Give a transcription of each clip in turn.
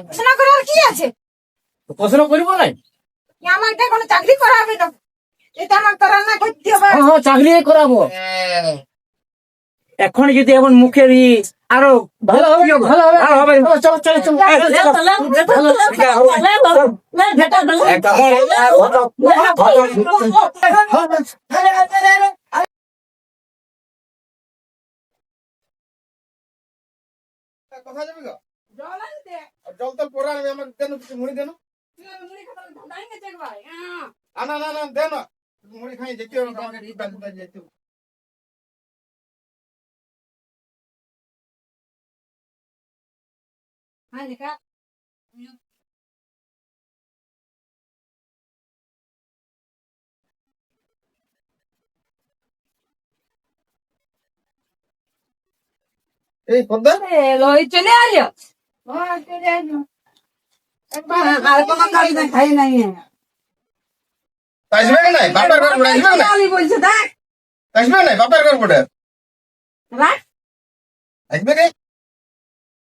পড়াশোনা করার কি আছে করব নাই আমাকে কোনো চাকরি করা হবে না এটা আমার রান্না করতে হবে হ্যাঁ হ্যাঁ চাকরি করাবো এখন যদি এমন মুখের ই আরও ভালো হবে ভালো হবে ভালো হবে চলো চলো চলো যাবি গো জল আনতে। আর জল টল পরে আনবি আমাকে দেন কিছু মুড়ি দেন তুই আমার মুড়ি খাবার ধাঁধাই গেছে ভাই হ্যাঁ। আনা না না দেন মুড়ি খাই যেতে হবে আমাকে দুধ দুধ যেতে হবে। হ্যাঁ দেখা এই পদ্মা লই চলে আলিও হ্যাঁ চলে আলিও একবার আর কোনো কাজ না খাই নাই আসবে না বাপের ঘর পড়ে আসবে না আলি বলছে দেখ আসবে না বাপের ঘর পড়ে রাখ আসবে কে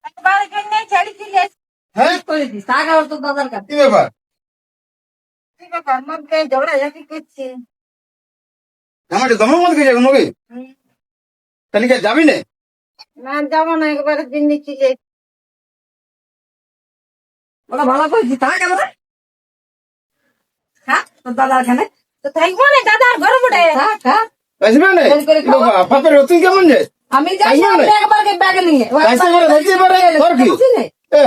একবার কেনে ছেড়ে দিলে হ্যাঁ করে দিস টাকা ওর তো দাদার কাছে কি ব্যাপার ঠিক আছে আমার কে ঝগড়া ঝাঁকি করছে আমার দমের মধ্যে গেছে নবী তাহলে কি যাবি না না যাব না একবার দিন নিচ্ছি যে ওরা ভালো করেছি হ্যাঁ তোর তো থাকব না দাদার ঘর বটে হ্যাঁ হ্যাঁ। আসবে না বের করে কি বাবা, বাপের তুই কেমন যে? আমি যাই একবার কে ব্যাগ নিয়ে। ও যাইতে পারে, পারে, তোর কি? এ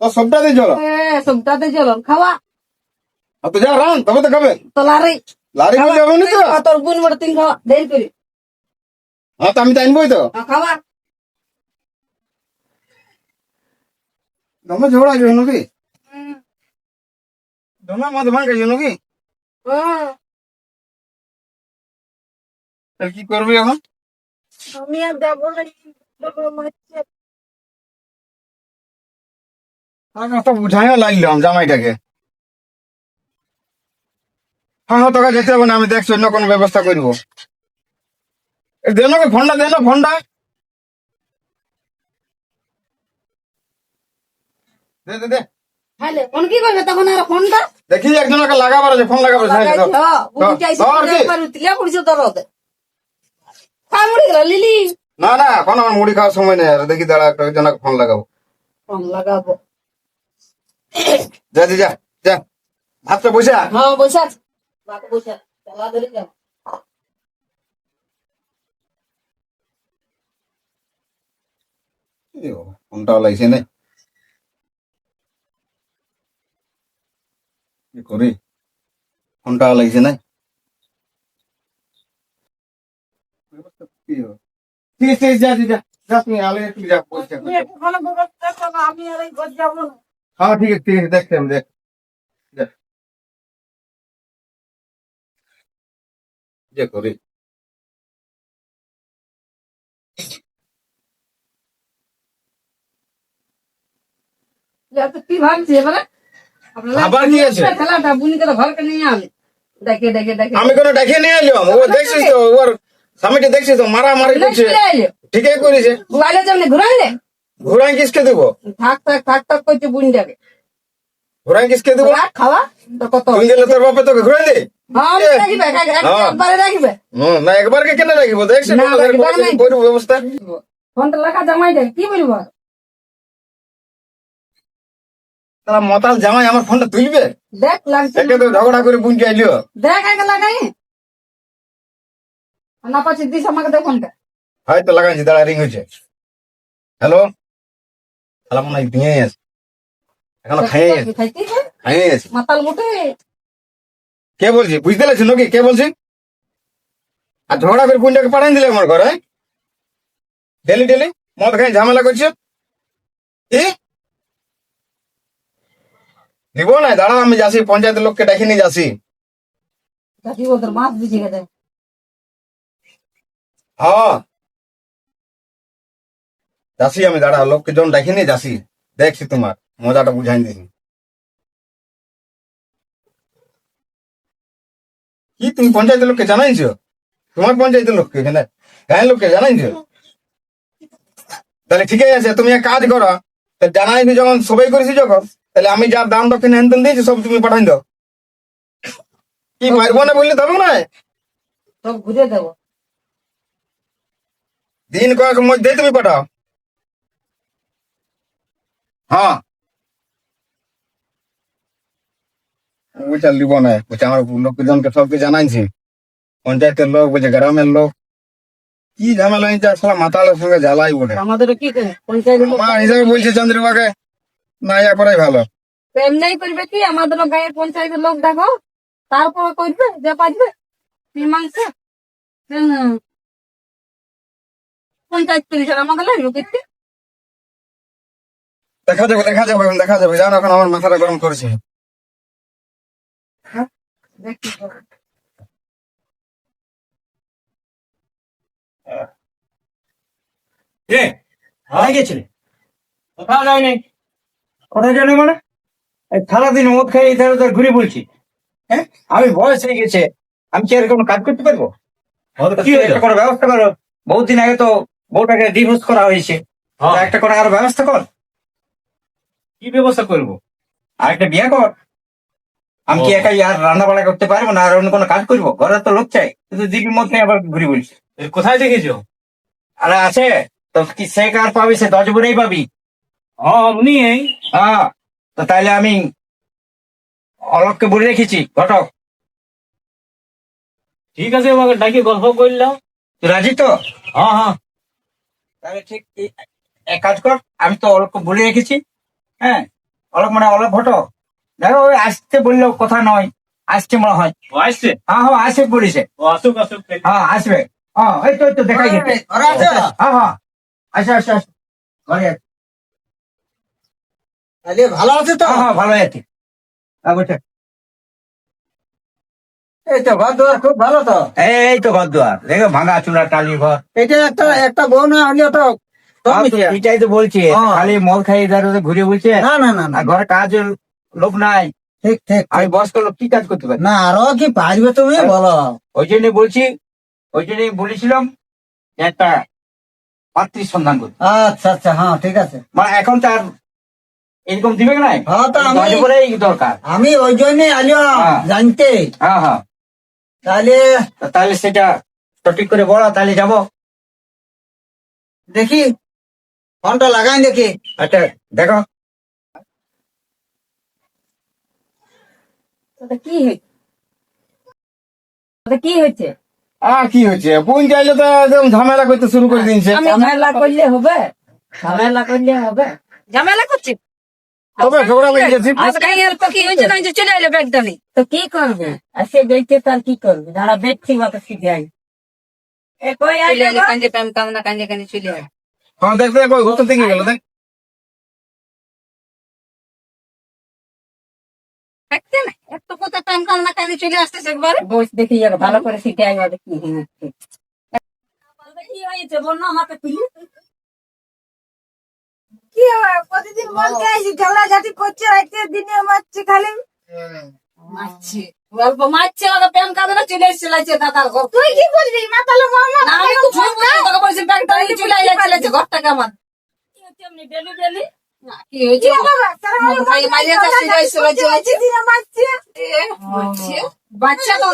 তো সবটা চলো এ, সবটাতে চলন খাওয়া। আর তো যা রান তবে তো খাবে। তো লারি। লারি বলে না তো? তোর গুণ বড় তিন খাওয়া দেরি করি। হ্যাঁ তো আমি তো আনবোই তো। হ্যাঁ, খাওয়া। দমে ঝগড়া আছে নাকি? দমে মদ ভাঙ গেছে নাকি? হ্যাঁ, তাহলে কি করবি এখন? আমি আর যাব না। আমি তো বুঝাইও লাগলাম জামাইটাকে। হ্যাঁ হ্যাঁ তোকে যেতে হবে না আমি দেখছি অন্য কোনো ব্যবস্থা করব। দেন ফোনটা দেন ফোনটা। দে দে দে হ্যালে, ফোন কি করবে তখন আর ফোনটা দেখি একজনকে লাগাবার আছে ফোন লাগাবার আছে হ্যাঁ, বুঝি চাইছে? একবার পড়ছে। মুড়ি গেল, লিলি। না না এখন আমার মুড়ি খাওয়ার সময় নেই আর দেখি দাঁড়া একজনকে ফোন লাগাবো ফোন লাগাবো। যা যা যা ভাতটা বসে হ্যাঁ, বসে আছে। বাবা বসে চালা ধরে যাও। ফোনটাও লাগছে না কি করি ফোনটাও লাগছে না কি হবে? ঠিক আছে ঠিক আছে, যা দি, যা যা তুমি আলে একটু যা বসে তুমি একটু ভালো ব্যবস্থা করো, আমি আর এই ঘর যাব না। হ্যাঁ ঠিক আছে ঠিক আছে দেখছি আমি দেখ যে করি কি ভাবছি এবারে? আবার কি আছে? খেলাটা বুনিকে তো ঘরকে নিয়ে আলে ডেকে ডেকে ডেকে আমি কোনো দেখে নিয়ে এলাম ও দেখছিস তো ওর স্বামীটা দেখছিস তো মারামারি করছে। ঠিকই করেছে। ঘুরাইলে যেমনি ঘুরাইলে? ঘোড়াই কিসকে দেবো? থাক থাক থাক থাক করছে বুনটাকে। ঘোড়াই কিসকে দেবো? খাওয়া তো কত তুই গেলে তোর বাপে তোকে ঘুরাই দে হ্যাঁ হ্যাঁ। একবারে কেন রাখিব? ব্যবস্থা? ফোনটা লাগা জামাই দেয় কি বলব তারা মতাল জামাই আমার ফোনটা তুলবে? দেখ লাগছে একে তো ঝগড়া করে বুঝে আইলিও দেখ আগে লাগাই। না পাচ্ছি দিস আমাকে দেখ ফোনটা। হয়তো লাগাইছি দাঁড়া রিং হয়েছে। হ্যালো মনে হয় দিয়ে আছে এখনও খাইয়ে আছে খাইয়ে আছে মাতাল মুটে কে বলছি? বুঝতে পারছি নাকি কে বলছি? আর ঝগড়া করে পুনটাকে পাঠাই দিলে আমার ঘরে ডেলি ডেলি মদ খাই ঝামেলা করছে কি দিব না দাঁড়া আমি যাচ্ছি পঞ্চায়েতের লোককে ডেকে নিয়ে যাচ্ছি। কাটি ওদের মাছ বুঝে গেছে হ্যাঁ। যাচ্ছি আমি দাঁড়া লোককে যখন ডেকে নিয়ে যাচ্ছি দেখছি তোমার মজাটা বুঝাই দিছি। কি তুমি পঞ্চায়েতের লোককে জানাইছো? তোমার পঞ্চায়েতের লোককে এখানে? গায়ের লোককে জানাইছো? তাহলে ঠিকই আছে তুমি এক কাজ করো তো জানাই দি যখন সবাই করেছি যখন? তাহলে আমি যা দাম দক্ষিণ হেন তেন দিয়েছি সব তুমি পাঠাই দাও। কি পারব না বললে তবে না সব ঘুরে দেবো। দিন কয়েক মধ্যেই তুমি পাঠাও। হ্যাঁ। ওইটা লিব না বলছে আমার লোকজনকে সবকে জানাইছি। পঞ্চায়েতের লোক বলছে গ্রামের লোক। কি ঝামেলা হয়েছে? আসলে মাতালের সঙ্গে জ্বালাই বলে। আমাদের কি করে? পঞ্চায়েত লোক আমার হিসাবে বলছে চন্দ্রবাকে না ইয়া করাই ভালো। এমনি করবে কি আমাদের গায়ের পঞ্চায়েতের লোক দেখো তারপর করবে যে পারবে মীমাংসা। পঞ্চায়েত পুলিশের আমাকে লাগবে কিনতে দেখা যাবে দেখা যাবে দেখা যাবে। জানো এখন আমার মাথাটা গরম করেছে। দেখি। রে কোথায় গেছিলে? কোথাও যায়নি। কোথায় জানি মানে? এই সারাদিন মদ খাই ইধার উধার ঘুরে বলছি হ্যাঁ? আমি বয়স হয়ে গেছে আমি কি আর কোনো কাজ করতে পারব? কি কোনো ব্যবস্থা করো? বহুত দিন আগে তো বউটাকে ডিভোর্স করা হয়েছে। তা একটা করে আর ব্যবস্থা কর। কি ব্যবস্থা করব? আর একটা বিয়ে কর। আমি কি একাই আর রান্না বাড়া করতে পারব না? আর অন্য কোনো কাজ করব? ঘরে তো লোক চাই। কিন্তু দিবির মধ্যে আবার ঘুরে বলছি কোথায় দেখেছ? আরে আছে। তো কি সে কার পাবি? সে দশ বনেই পাবি। হ্যাঁ এই। হ্যাঁ তো তাহলে আমি অলোককে বলে রেখেছি ঘটক। ঠিক আছে আমাকে ডাকি গল্প করলাম তুই রাজি তো? হ্যাঁ হ্যাঁ। তাহলে ঠিক এক কাজ কর আমি তো অলোককে বলে রেখেছি হ্যাঁ? অলোক মানে অলোক ঘটক। দেখো ওই আসতে বললেও কথা নয় আসছে মনে হয়। আসছে? হ্যাঁ হ্যাঁ আসে বলেছে। আসুক আসুক হ্যাঁ আসবে। হ্যাঁ এই তো দেখাই গেছে হ্যাঁ হ্যাঁ। আসে আসে আসে। ঘরে আছে। ভালো আছে তো? হ্যাঁ হ্যাঁ ভালো আছে। হ্যাঁ বলছে এই তো ঘর দুয়ার খুব ভালো তো? এই তো ঘর দুয়ার। দেখো ভাঙা টালি ঘর। এটা একটা একটা বউ না হলেও তো? কম হ্যাঁ। এটাই তো বলছি হ্যাঁ। খালি মদ খাই ইধার ঘুরে বলছে না না না না। ঘরে কাজের লোক নাই। ঠিক ঠিক আমি বয়স্ক লোক কি কাজ করতে পারি? না আরও কি পারবে তুমি বলো। ওই জন্য বলছি ওই জন্য বলেছিলাম একটা পাত্রীর সন্ধান করতে। আচ্ছা আচ্ছা হ্যাঁ ঠিক আছে। মানে এখন তার এরকম দিবে নাই? হ্যাঁ তো আমি বলেই দরকার। আমি ওই জন্যই আলিও হ্যাঁ। জানতে। হ্যাঁ হ্যাঁ। তাহলে তাহলে সেটা সঠিক করে বলো তাহলে যাব। দেখি ফোনটা লাগাই দেখি। আচ্ছা দেখো। কি হয়েছে কি হয়েছে আর কি হচ্ছে বোন চাইলে তো একদম ঝামেলা করতে শুরু করে দিয়েছে। ঝামেলা করলে হবে। ঝামেলা করলে হবে। ঝামেলা করছি? তবে ঝগড়া লেগে গেছে। চলে এলো ব্যাগটা নেই তো কি করবে? আর সে দেখতে তার কি করবে? যারা দেখছি মতো শিখে আই কান্দে প্রেম কামনা কান্দে কান্দে চলে আয়। হ্যাঁ দেখতে দেখো ঘুরতে থেকে গেল দেখ। এত কথা প্রেম কামনা কান্দে চলে আসতেছে একবারে। বস দেখি ভালো করে শিখে আই ওদের কি হয়েছে বলল আমাকে তুলি কি হয়? প্রতিদিন বলতে আসি? ঝগড়াঝাটি করছে দিনে মারছে খালি? মারছে। গল্প মারছে ওরা প্রেম কামনা চলে এসেছে দাদার ঘর তুই কি বুঝবি মাতালে মামা না আমি তো ফোন তোকে বলছি ব্যাগটা নিয়ে চলে আইলে চলেছে ঘরটাকে আমার। এমনি ডেলি ডেলি কি হয়েছে? ভাই চলে এসেছে লাগছে লাগছে দিনে মারছে। বাচ্চা তো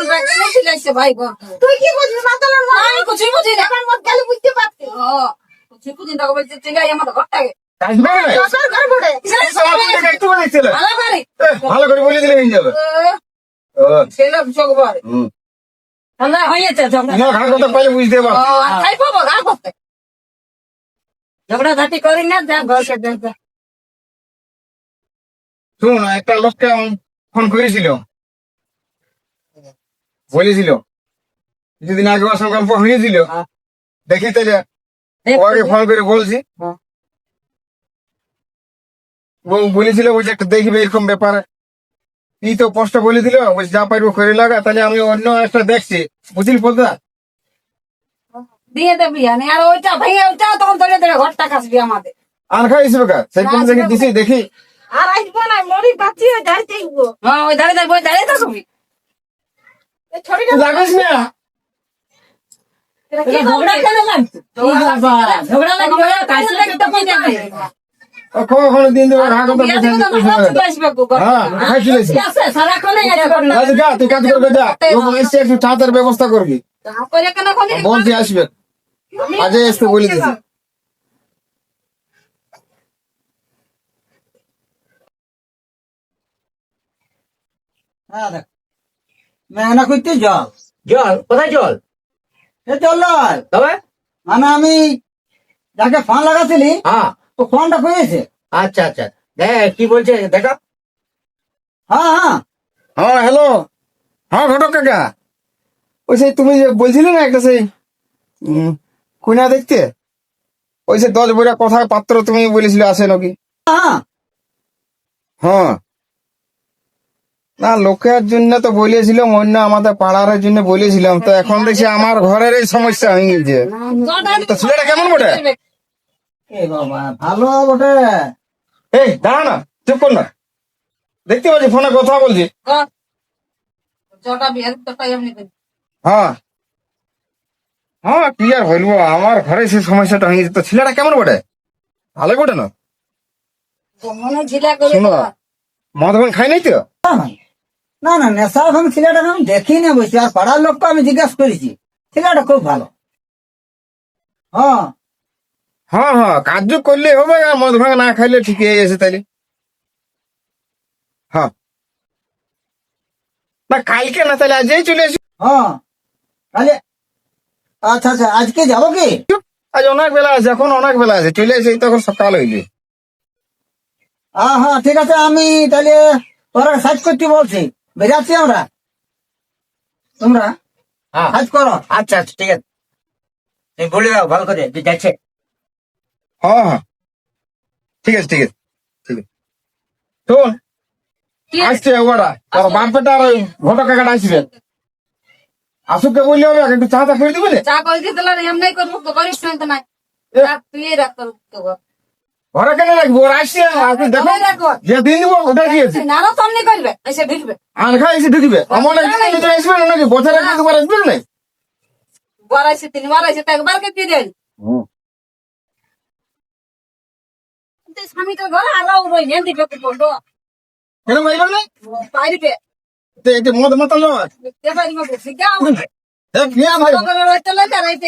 চলে এসেছে ভাই ঘর তুই কি বুঝবি মাতালে না, আমি বুঝি না আমার মত গেলে বুঝতে পারতি। ও কিছু বুঝি না তোকে বলছি চলে আই আমার ঘরটাকে। বলেছিল। ভালো করে। বলে দিলে হয়ে যাবে। ঠান্ডা হয়েছে বুঝতে করি না যা ঘরকে যা। শুন একটা লোককে ফোন করেছিল বলেছিল। কিছুদিন আগে গল্প হয়েছিল। হ্যাঁ। দেখি তাহলে ওকে ফোন করে বলছি। ও বলেছিল বলছে একটা দেখবে এরকম ব্যাপারে। এই তো পোস্ট বলে দিল বলছে যা পারব করে লাগা তাহলে আমি অন্য একটা দেখছি। বুঝলি পদা দিয়ে দেবি আর ওইটা ভেঙে ওইটা তখন ধরে ধরে ঘরটা কাশবি আমাদের। আর খাই হিসেবে কা সেরকম দেখে দিছি দেখি। আর আসব না মরি হ্যাঁ ওই থাকবি না। ঝগড়া কেন ঝগড়া লাগবে। ও কখন দিন তো গো, হ্যাঁ, করবে। আচ্ছা যা তুই কাজ করবে যা। লোক এসছে একটু চাঁদের ব্যবস্থা করবি। বলছি আসবে। আজ আসতে বলে দিছি। হ্যাঁ দেখ। করতে জল। জল? কোথায় জল? এ জল নয় তবে? মানে আমি যাকে ফোন লাগাছিলি হ্যাঁ। ফোনটা করেছে আচ্ছা আচ্ছা। দেখ কি বলছে দেখা। হ্যাঁ হ্যাঁ। হ্যাঁ হ্যালো। হ্যাঁ ঘটক কাকা। ওই সেই তুমি যে বলছিলে না একটা সেই কুইনা দেখতে? ওই দশ বইটা কথায় পাত্র তুমি বলেছিলে আসে নাকি? হ্যাঁ হ্যাঁ। না লোকের জন্য তো বলেছিলাম অন্য আমাদের পাড়ার জন্য বলেছিলাম। তো এখন দেখছি আমার ঘরের এই সমস্যা হয়ে গেছে। তো ছেলেটা কেমন বটে? এ বাবা ভালো বটে। এই দাঁড়া না চুপ কর না। দেখতে পাচ্ছি ফোনে কথা বলছি। হ্যাঁ হ্যাঁ কি আর বলব আমার ঘরে সেই সমস্যাটা হয়ে গেছে তো ছেলেটা কেমন বটে? ভালো বটে না? মনে শোনো মদ ভাঙ খাই নাই তো? না না নেশা এখন ছেলেটাকে আমি দেখি না বসে আর পাড়ার লোককে আমি জিজ্ঞাসা করেছি। ছেলেটা খুব ভালো। হ্যাঁ হ্যাঁ হ্যাঁ কাজু করলে হবে আর মদ ভাঙ না খাইলে ঠিক হয়ে গেছে তাইলে। হ্যাঁ। না কালকে না তাহলে আজই চলে আসি। হ্যাঁ তাহলে আচ্ছা আচ্ছা আজকে যাব কি? আজ অনেক বেলা আছে এখন অনেক বেলা আছে চলে আসি তখন সকাল হইলে। হ্যাঁ হ্যাঁ ঠিক আছে আমি তাহলে তোরা সাজ করতে বলছি। বেরাচ্ছি আমরা। তোমরা হ্যাঁ। সাজ করো। আচ্ছা আচ্ছা ঠিক আছে। তুমি বলে দাও ভালো করে যাচ্ছে। হ্যাঁ হ্যাঁ। ঠিক আছে ঠিক আছে ঠিক আছে। শোন কি আসছে ওরা। তোর বাপটা আর ওই ঘটক কাকাটা আসবে আসুককে বললে হবে একটু চাটা করে দিবে চা করে দিতে লাগে এমনি করব তো করিস না তো নাই। তুই রাখ তোর তো ঘর। কেন রাখব? ওরা আসছে দেখো। যে দিন দিব ওটা দিয়েছে না না তো এমনি করবে এসে ঢুকবে। আর খাই এসে ঢুকবে। আমার একদিন তো আসবে নাকি বছরে একদিন দুবার আসবে না বারাইছে তিনবার আছে একবার কে দিয়ে দেয় ঘরে আলাও রই নেন দিবে না পাইবে তো মদ মত লওয়া তে পারিবে বসে গাও এ বিয়া ভাই। ঘরে রইতে লইতে রইতে।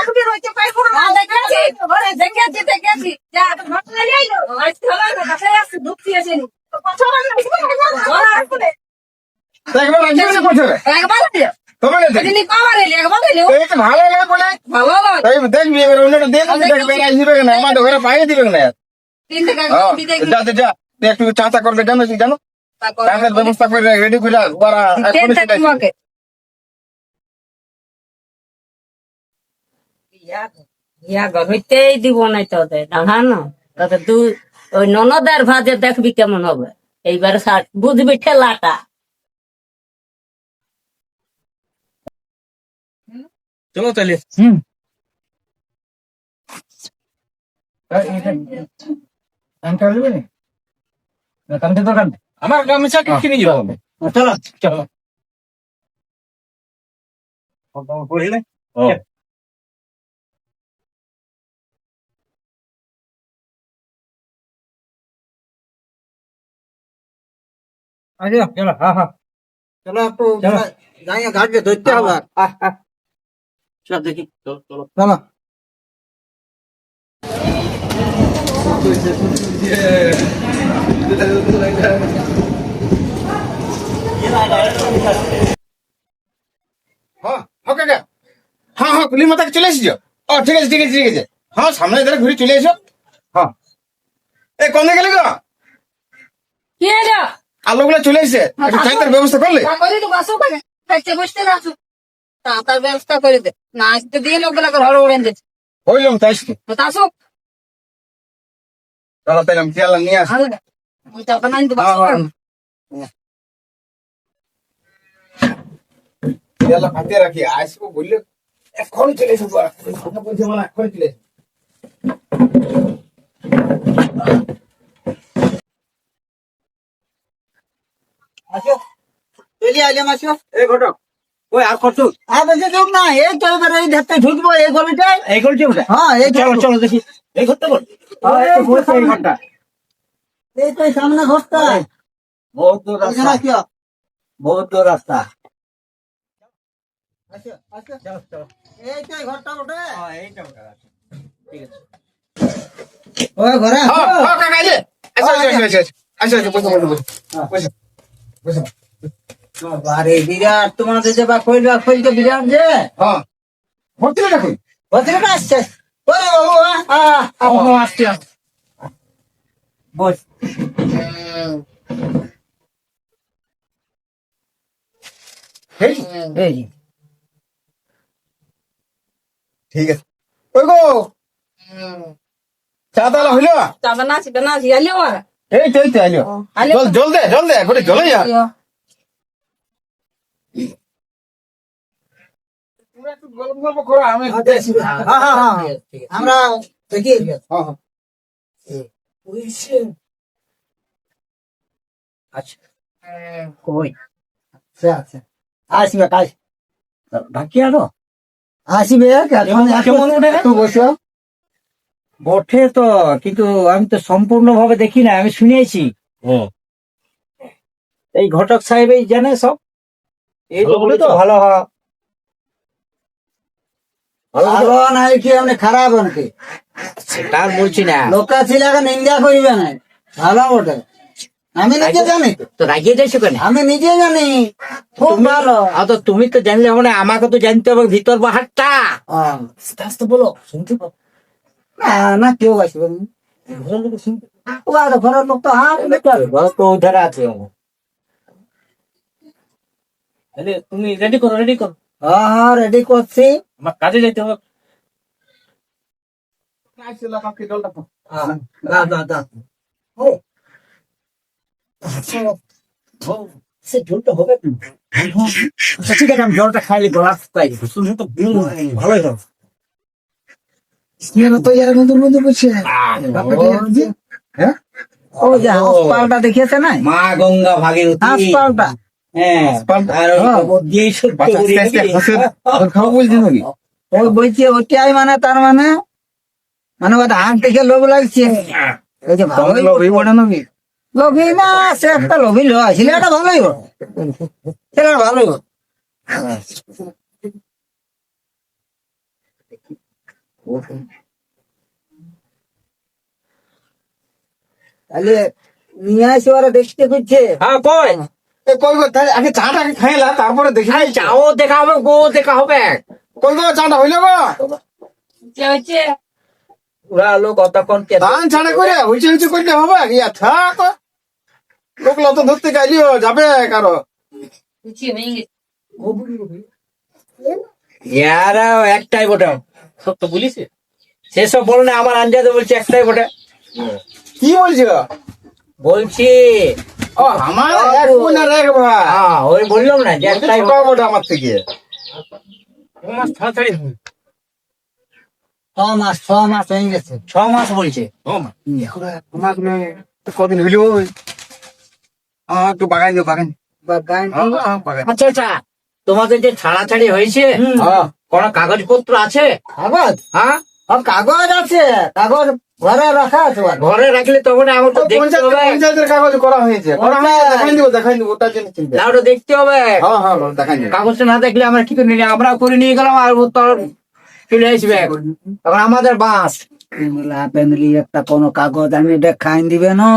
একদিন রইতে পাই পুরো। না দেখাছি ঘরে দেখাছি দেখাছি যা ঘর চলে আইলো আজ চলে না কাছে আসছে দুঃখী আছে নি তো ঘরে আসবে একবার আসবে না একবার না দিনি ভালো লাগে বলে। ভালো দেখবি অন্যটা দিয়ে দেখবে না আমাদের ঘরে পাইয়ে দিবে না হ্যাঁ, একটু চাচা করবে কি জানো? চাচার ব্যবস্থা করে রেডি করে ওরা হইতেই দিব নাই তোদের ওই ননদের ভাজে দেখবি কেমন হবে। এইবার বুঝবি ঠেলাটা। চলো তাহলে। আমার গামছা কিনে যাব? চলো। চলো পড়লে আচ্ছা চলো হ্যাঁ হ্যাঁ চলো একটু যাই ঘাটকে ধরতে হবে চল দেখি। চলো। চলো। হ্যাঁ হ্যাঁ হ্যাঁ হ্যাঁ কুলি মাতাকে চলে এসেছ? ও ঠিক আছে ঠিক আছে ঠিক আছে। হ্যাঁ সামনে ধরে ঘুরে চলে এসো। হ্যাঁ। এ কোন গেলে গো? কি এলো আলোগুলো চলে এসে একটু চাইতার ব্যবস্থা করলে? বসতে আসো। তা তার ব্যবস্থা করে দে। না আসতে দিয়ে লোকগুলা ঘর উড়েন দিচ্ছে হইলাম তাই আসুক চলো তাই আমি পেয়ালা নিয়ে আসি হাতে রাখি আসব বললে এখন চলে এসো বাবা। ওই কথা বলছে মানে এখন চলে আসো চলি আইলাম আসো এই ঘটক ওই আর কত আর বেশি লোক না এই তো এবার এই ধারতে ঢুকবো এই গলিটায় এই করছি ওটা হ্যাঁ এই চলো চলো দেখি। এই ঘরটা বল। হ্যাঁ, এই ঘরটা এই তো সামনে ঘরটা। বহুত দূর রাস্তা। বহুত দূর রাস্তা। আসো, আসো। চলো চলো। এই তো ঘরটা ওঠে হ্যাঁ এইটা ওটা ঠিক আছে। ওই ঘরে। হ্যাঁ হ্যাঁ কাকা বসো বসো বসো। বসো বসো। আরে বিরাট তোমাদের যে বা কইল কইল তো বিরাট যে। হ্যাঁ। ভর্তি না কই বছরটা আসছে ওরে বাবু আ, আ, আসছে। বস। এই যে। ঠিক আছে। ওই গো। চা তাহলে হইল? চা বানাছি বানাছি আর এই তো এই তো আইলো। জল জল দে জল দে ঘরে জল যা গল্প গল্প করো আমি হ্যাঁ, হ্যাঁ, হ্যাঁ। আমরা দেখি। হ্যাঁ হ্যাঁ। আচ্ছা কই? আচ্ছা আচ্ছা। আসবে কাজ। বাকি আরও? আসবে কেমন- কেমন ওঠে? একটু বসো। বটে তো কিন্তু আমি তো সম্পূর্ণ ভাবে দেখি না আমি শুনেছি। এই ঘটক সাহেবই জানে সব? এই তো তো তো? ভালো হয়। ভালো নাই কি আপনি খারাপ নাকি বলছি না। লোকা ছিলাকে নিন্দা করিবে না ভালো ওঠে আমি নিজে জানি। তো। তো রাগিয়ে যাইছো কেন? আমি নিজে জানি। খুব ভালো। আ তো তুমি তো জানলে মানে আমাকে তো জানতে হবে ভিতর বাহারটা। আস্তে বলো শুনতে না না কেউ আসবে না। ও আর ঘরের লোক তো হ্যাঁ বেটা ঘর তো ওধারে আছে তুমি রেডি করো রেডি করো। হ্যাঁ হ্যাঁ রেডি করছি। আমার কাজে যাইতে হবে। হ্যাঁ, জলটা আচ্ছা খাইলে গলা পাই তো? ভালোই ও যে হাসপাতালটা দেখিয়েছে না? মা গঙ্গা ভাগীরথী। হাসপাতালটা হ্যাঁ। আর হ্যাঁ। দিয়েই সত্য খাওয়া বলছি নাকি? ওই বলছে ওটাই মানে তার মানে? মানে ওটা হাঁক দেখে লোভ লাগছে। ওই যে ভালোই লোভই বড় নাকি? লোভী না সে একটা লোভী লো ছেলেটা ভালোই হোক ছেলেটা ভালোই হোক তাহলে নিয়ে আসি ওরা দেখতে করছে হ্যাঁ কই? এ কই গো তাহলে আগে চাটা আগে খাইলা তারপরে দেখি। চাও দেখা হবে গো দেখা হবে। কই গো চাটা হইল গো? কি হচ্ছে ওরা লোক কে ধান ছাড়া করে হইছে হইছে করলে হবে? ইয়া থাক। লোক লত ধরতে যাবে কারও। কিছু নেই ইয়ারা একটাই বটে। সব তো বলিস সেসব বল না আমার আন্দাজে বলছে একটাই বটে। কি বলছো? বলছি ও আমার এক মনে ভাই। হ্যাঁ ওই বললাম না যে একটাই ছোট বড় আমার থেকে। মাস তাড়াতাড়ি ছ মাস ছ মাস হয়ে গেছে ছ মাস বলছে। কদিন হইল আমার একটু বাগান দিও বাগান বাগান বাগান আচ্ছা আচ্ছা তোমাদের যে ছাড়াছাড়ি হয়েছে হ্যাঁ কোন কাগজপত্র আছে? কাগজ? হ্যাঁ কাগজ আছে কাগজ ঘরে রাখা আছে। ঘরে রাখলে তখন আমাকে দেখতে পঞ্চায়েত হবে। পঞ্চায়েতের কাগজ করা হয়েছে। করা হয়েছে দেখাই দিব দেখাই দিব ওটার জন্য চিন্তা না, ওটা দেখতে হবে। হ্যাঁ হ্যাঁ দেখাই দিব। কাগজটা না দেখলে আমরা কি করে নিলে আমরা করে নিয়ে গেলাম আর ও তোর চলে আসবে। তখন আমাদের বাস। ফ্যামিলি ফ্যামিলি একটা কোনো কাগজ আমি দেখাই দিবে না।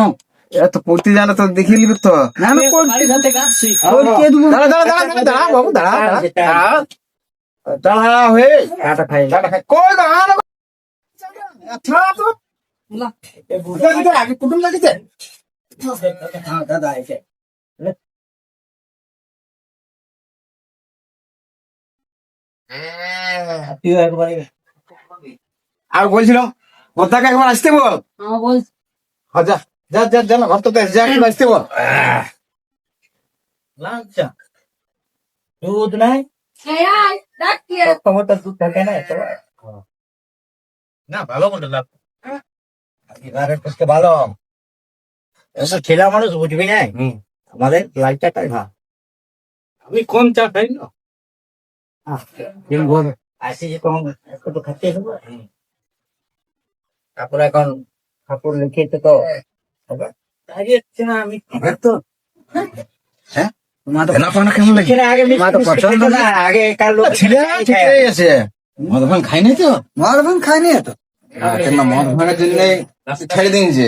এত পড়তে জানা তো দেখে নিবি তো। না আমি পড়তে দাঁড়া দাঁড়া দাঁড়া দাঁড়া, দাঁড়া বাবু দাঁড়া দাঁড়া। দাঁড়া। দাঁড়া। হয়ে। টাটা খাই। দাঁড়া খাই। কই দাঁড়া আচ্ছা তো। আগে কুটুম লাগিছে হ্যাঁ দাদা এসে আর বলছিলাম ওটাকে একবার আসতে বল। হ্যাঁ, যা যা যা ঘর তো যা একবার আসতে বল। লাঞ্চা। দুধ নাই? এই আয় ডাকি তোমার তো দুধ থাকে না না ভালো মতো লাভ। এবারে করতে ভালো এসব ছেলে মানুষ বুঝবি না। আমাদের লাইটটা টাই ভা আমি কম চা খাই না। আসি যে তখন একটু খাতে তারপরে এখন কাপড় লিখে তো তো তো। হ্যাঁ? তো এলাকাটা আগে তো না। আগে কার লোক ছেলে আছে মদ ভাঙ খাইনি তো মদ ভাঙ খাইনি তো কেন মদ ভাঙার জন্য ছেড়ে দিয়েছে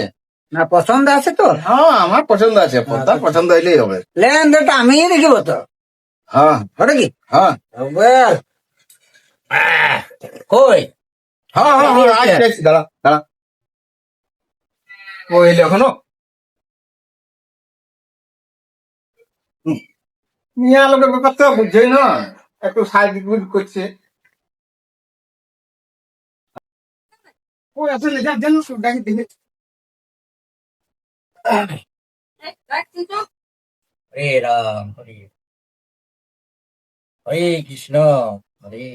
না পছন্দ আছে তো হ্যাঁ আমার পছন্দ আছে তার পছন্দ হইলেই হবে। লেন দেটা আমি দেখিব তো। হ্যাঁ। ওটা কি? হ্যাঁ। কই? হ্যাঁ হ্যাঁ হ্যাঁ আসছি, আসছি, দাঁড়া দাঁড়া। ও এখনও? মিয়া লোকের ব্যাপার তো বুঝছেই না। একটু সাইড করছে। দেন ডাকি দিবে হরে রাম হরে হরে কৃষ্ণ হরে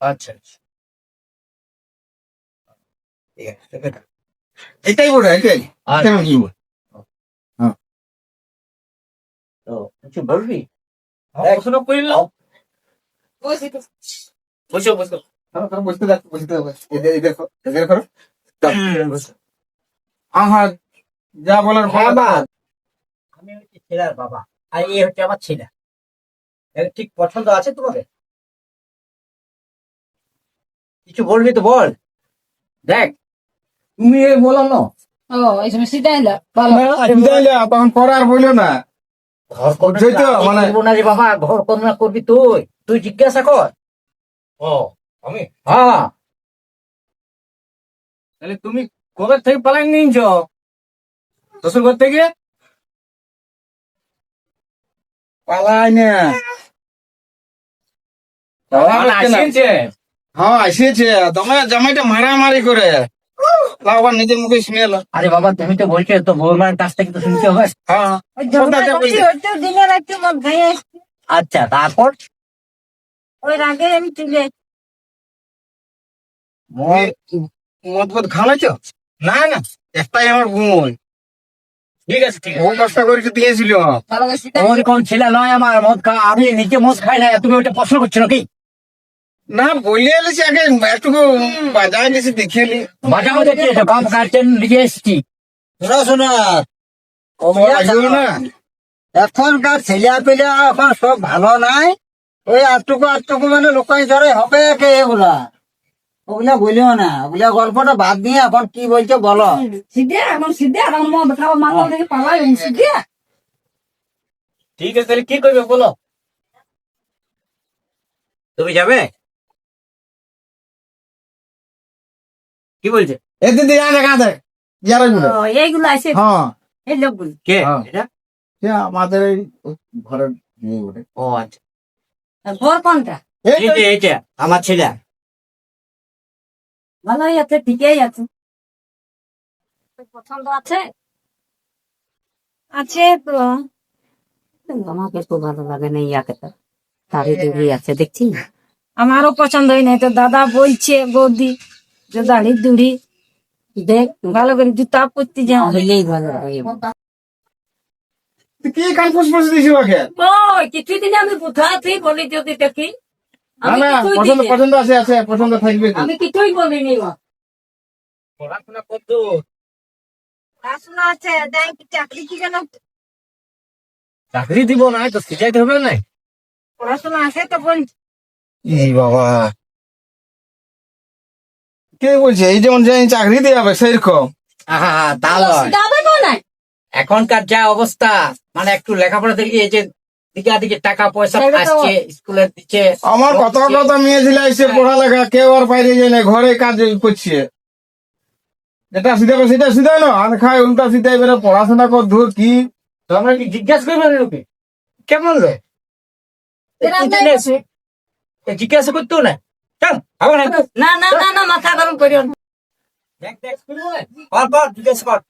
আচ্ছা আচ্ছা। ঠিক আছে এটাই বলে এটাই। আচ্ছা, কেমন কি বল? তো কিছু বলবি? প্রশ্ন বসো বসো করো যা বলার হ্যাঁ, আমি হচ্ছে ছেলের বাবা আর এই হচ্ছে আমার ছেলে। ঠিক পছন্দ আছে তোমাদের? কিছু বলবি তো বল। দেখ তুমি বলো না। ও এই সময় সিটাই না ভালো বিদায় তখন পরে আর বলল না। ঘর করবি মানে- বাবা ঘর তুই তুই জিজ্ঞাসা কর ও আমি হ্যাঁ তাহলে তুমি কবে থেকে পালাই নিয়েছ শ্বশুর ঘর থেকে? পালাই না? হ্যাঁ আসিয়েছে তোমার জামাইটা মারামারি করে আবার নিজের মুখে শুনে এলো। আরে বাবা তুমি তো বলছো তো বৌমার কাছ থেকে তো শুনতে হ্যাঁ মদ আচ্ছা তারপর? ওই রাগে আমি চলে আসছি। মদ ফদ না না একটাই আমার বোন ঠিক আছে ঠিক আছে। কষ্ট করে দিয়েছিল। ছেলে নয় আমার মদ খা আমি নিজে মদ খাই না তুমি ওটা প্রশ্ন করছ নাকি? না বলিয়ে এলেছি আগে একটু বাজায় গেছি দেখিয়ে নি। মাঝে মাঝে কি আছে বাপ গার্জেন নিজে এসেছি। শোনা না। এখনকার ছেলে পেলে এখন সব ভালো নাই। ওই আটটুকু আটটুকু মানে লোকাই ধরে হবে কে এগুলা। ওগুলা বলিও না ওগুলা গল্পটা বাদ দিয়ে এখন কি বলছো বলো। ঠিক আছে তাহলে কি করবে বলো? তুমি যাবে? কি বলছে? দিদি যারা গুলো এইগুলো আছে? হ্যাঁ। এই লোকগুলো? কে? হ্যাঁ। এটা? সে আমাদের এই ঘরের মেয়ে বটে। ও আচ্ছা। ঘর কোনটা? এই তো- এইটা এইটা আমার ছেলে। ভালোই আছে ঠিকই আছে। পছন্দ আছে? আছে তো। আমাকে তো ভালো লাগে না ইয়াকে তো আছে দেখছি আমারও পছন্দ হয় নাই তো দাদা বলছে বৌদি। দাড়ি দুড়ি দেখ ভালো করে জুতা পরতে যাও। হইলেই ভালো লাগে কি কান ফুস ফুস ওকে ওই কিছুই দিনে আমি বুঝাতেই বলি যদি দেখি। না আমি না কিছুই পছন্দ পছন্দ আছে আছে পছন্দ থাকবে তো। আমি কিছুই বলিনি। মা পড়াশোনা করতো? পড়াশোনা আছে চাকরি কি কেন চাকরি দিব না তো শিখাইতে হবে না। পড়াশোনা আছে তো এই বাবা কে বলছে? এই যেমন যে চাকরি দিয়ে যাবে সেরকম। আহা তা নাই? এখনকার যা অবস্থা মানে একটু লেখাপড়া দেখি এই যে দিকে দিকে টাকা পয়সা আসছে স্কুলের দিচ্ছে আমার কত কত মেয়ে ছিল এসে পড়ালেখা কেউ আর বাইরে যায় না ঘরে কাজ করছে। যেটা সিধাবে সেটা সিধাই না আর খায় উল্টা সিধাই বেরো পড়াশোনা কর ধুর কি। তো আমরা কি জিজ্ঞাসা করব লোকে কেমন এ জিজ্ঞাসা করতো না চল হবে না না না না না মাথা গরম করিও না। দেখ দেখ করব না কর কর জিজ্ঞাসা কর।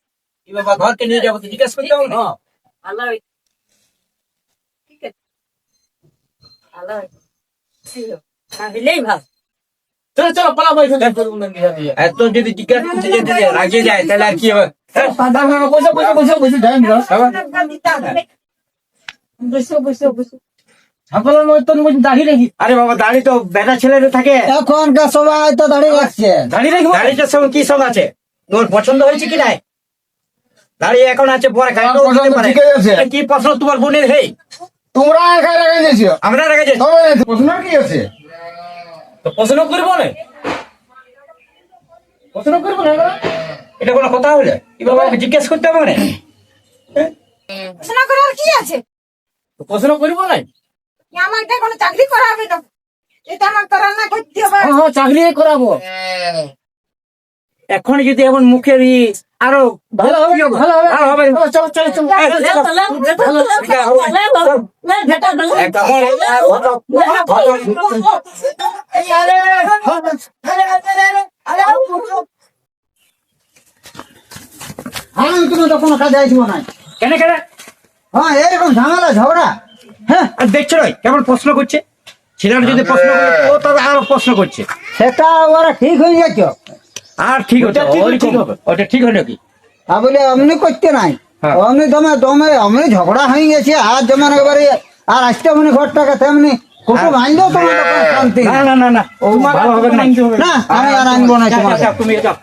কি বাবা ঘরকে নিয়ে যাব তো করতে হবে না? ভালো ঠিক আছে। ভালো হয়েছে। হ্যাঁ, ভালো। চলো চলো এত যদি জিজ্ঞাসা করতে যেতে যে যায় তাহলে আর কি হবে? হ্যাঁ? বসে বসে বসে বসে বসো বসো বসো। ছাগলের মতন দাঁড়িয়ে রেখি আরে বাবা দাড়ি তো বেটা থাকে। এখনকার সবাই তো দাঁড়িয়ে রাখছে। দাঁড়িয়ে রাখব দাড়িটার সঙ্গে কি সব আছে? তোর পছন্দ হয়েছে কি নাই? দাঁড়িয়ে এখন আছে পরে খাই পছন্দ ঠিকই আছে। কি প্রশ্ন তোমার বোনের হেই তোমরা একা রেখে দিয়েছ। আমরা প্রশ্ন কি আছে? তো প্রশ্ন করব না। প্রশ্ন করব না এটা কোনো কথা হলো? কি বাবা জিজ্ঞেস করতে হবে না পড়াশোনা করার কি আছে? প্রশ্ন করব না? আমাকে কোনো চাকরি করা হবে না এটা আমার করার না করতে হবে হ্যাঁ হ্যাঁ চাকরি করাবো এখন যদি এমন মুখের ই আরও ভালো হবে ভালো হবে ভালো হবে চলো চলো চলো আমি তুমি তো কোনো কাজে আসব না কেন কেন হ্যাঁ এরকম ঝামেলা ঝগড়া হ্যাঁ আর দেখছ নয় কেমন প্রশ্ন করছে? ছেলেরা যদি প্রশ্ন করে ও তবে আরও প্রশ্ন করছে। সেটা ওরা ঠিক হয়ে যাচ্ছে আর ঠিক হচ্ছে ওটা ঠিক- হবে। ওটা ঠিক হলো কি? তা বলে অমনি করতে নাই। হ্যাঁ। অমনি দমে দমে অমনি ঝগড়া হয়ে গেছে। আর যেমন এবারে আর আসতে মানে ঘরটাকে তেমনি আনলেও তোমার শান্তি না না না না ভালো হবে না। না। আমি আর আনব না তুমি যাও।